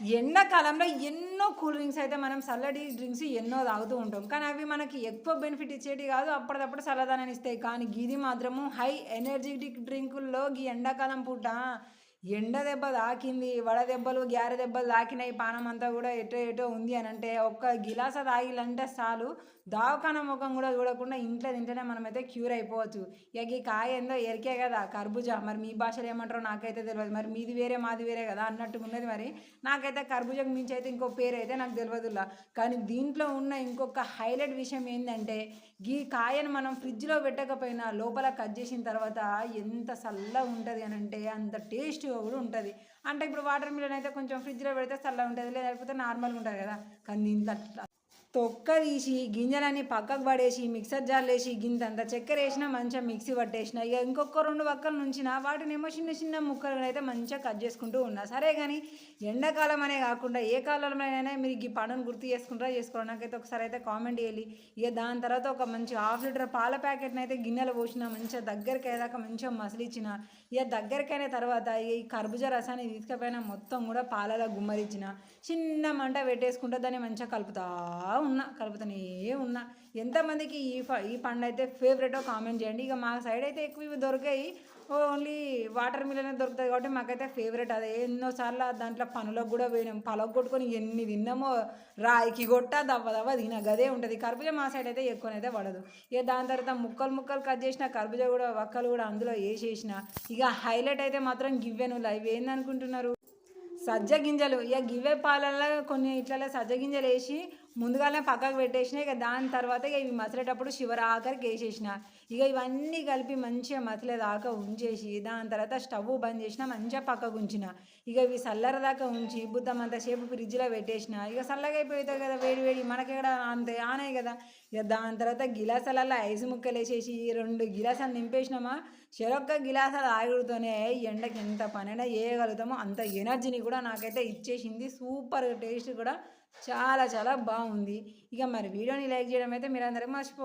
ఎండాకాలంలో ఎన్నో cool drinks అయితే మనం చల్లటి డ్రింక్స్ ఎన్నో తాగుతూ ఉంటాం. కానీ అవి మనకి ఎక్కువ బెనిఫిట్ ఇచ్చేటి కాదు. అప్పటికప్పుడు చల్లదనాన్ని ఇస్తాయి. కానీ గిది మాత్రము హై ఎనర్జెటిక్ డ్రింకుల్లో ఈ ఎండాకాలం పూట ఎండ దెబ్బ తాకింది వడ దెబ్బలు గ్యారె దెబ్బలు తాకినాయి పానం అంతా కూడా ఎటో ఎటో ఉంది అని అంటే ఒక్క గిలాస తాగిలంటే చాలు. దావకాన ముఖం కూడా చూడకుండా ఇంట్లో తింటేనే మనమైతే క్యూర్ అయిపోవచ్చు. ఇక ఈ కాయ ఏందో ఎరికే కదా కర్బూజా. మరి మీ భాషలో ఏమంటారో నాకైతే తెలియదు మరి మీది వేరే మాది వేరే కదా అన్నట్టు ఉన్నది మరి. నాకైతే కర్బూజాకు మించి అయితే ఇంకో పేరు అయితే నాకు తెలియదులా కానీ దీంట్లో ఉన్న ఇంకొక హైలైట్ విషయం ఏంటంటే ఈ కాయను మనం ఫ్రిడ్జ్లో పెట్టకపోయినా లోపల కట్ చేసిన తర్వాత ఎంత చల్లగా ఉంటుంది అని అంటే అంత టేస్ట్ టేస్ట్గా కూడా ఉంటుంది. అంటే ఇప్పుడు వాటర్ మిలన్ అయితే కొంచెం ఫ్రిడ్జ్లో పెడితే చల్లగా ఉంటుంది లేకపోతే నార్మల్గా ఉంటుంది కదా. కానీ దీంట్లో తొక్క తీసి గింజలన్నీ పక్కకు పడేసి మిక్సర్ జార్లేసి వేసి అంతా చక్కెర వేసినా మంచిగా మిక్సీ పట్టేసిన. ఇక ఇంకొక రెండు పక్కల నుంచిన వాటినేమో చిన్న చిన్న ముక్కలు అయితే మంచిగా కట్ చేసుకుంటూ ఉన్నా. సరే కానీ ఎండాకాలం అనే కాకుండా ఏ కాలంలోనైనా మీరు ఈ పండును గుర్తు చేసుకుంటారా చేసుకోండి నాకైతే ఒకసారి అయితే కామెంట్ చేయాలి. ఇక దాని తర్వాత ఒక మంచి హాఫ్ లీటర్ పాల ప్యాకెట్ని అయితే గిన్నెలో పోసిన మంచిగా దగ్గరికి అయ్యేదాకా మంచిగా మసలిచ్చిన. ఇక దగ్గరికైన తర్వాత ఇక ఈ కర్బూజా రసాన్ని తీసుకుపోయిన మొత్తం కూడా పాలలో గుమ్మరించిన చిన్న మంట పెట్టేసుకుంటే దాన్ని మంచిగా కలుపుతా ఉన్నా కలుపుతూనే ఉన్నా. ఎంతమందికి ఈ ఈ పండు అయితే ఫేవరెటో కామెంట్ చేయండి. ఇక మా సైడ్ అయితే ఎక్కువ ఇవి దొరికాయి. ఓన్లీ వాటర్ మిలన్ దొరుకుతుంది కాబట్టి మాకైతే ఫేవరెట్ అదే. ఎన్నోసార్లు దాంట్లో పనులకు కూడా పోయినాం. పలకు కొట్టుకొని ఎన్ని తిన్నామో రాయికి కొట్ట దవ్వ దవ్వ తిన. గదే ఉంటుంది. కర్బూజా మా సైడ్ అయితే ఎక్కువనైతే పడదు. ఇక దాని తర్వాత ముక్కలు ముక్కలు కట్ చేసిన కర్బూజా కూడా వక్కలు కూడా అందులో వేసేసిన. ఇక హైలైట్ అయితే మాత్రం గివ్వెను ఇవి ఏందనుకుంటున్నారు సజ్జ గింజలు. ఇక గివ్వే పాలల్లో కొన్ని ఇట్లా సజ్జ గింజలు వేసి ముందుగానే పక్కకు పెట్టేసిన ఇక దాని తర్వాత ఇక ఇవి మసలేటప్పుడు శివర ఆఖరికి వేసేసిన. ఇక ఇవన్నీ కలిపి మంచిగా మసలేదాకా ఉంచేసి దాని తర్వాత స్టవ్ బంద్ చేసిన మంచిగా పక్కకు ఉంచిన. ఇక ఇవి చల్లర దాకా ఉంచి బుద్ధం అంతసేపు ఫ్రిడ్జ్లో పెట్టేసిన. ఇక చల్లగా అయిపోతాయి కదా వేడి వేడి మనకెక్కడ అంత ఆనాయి కదా. ఇక దాని తర్వాత గిలాసాలలో ఐస్ ముక్కలు వేసేసి రెండు గిలాసాలు నింపేసినామా? చెరొక్క గిలాసాలు ఆగుడుతోనే ఎండకి ఎంత పనైనా చేయగలుగుతామో అంత ఎనర్జీని కూడా నాకైతే ఇచ్చేసింది. సూపర్ టేస్ట్ కూడా చాలా చాలా బాగుంది. ఇక మరి వీడియోని లైక్ చేయడం అయితే మీరు మీరందరూ మర్చిపో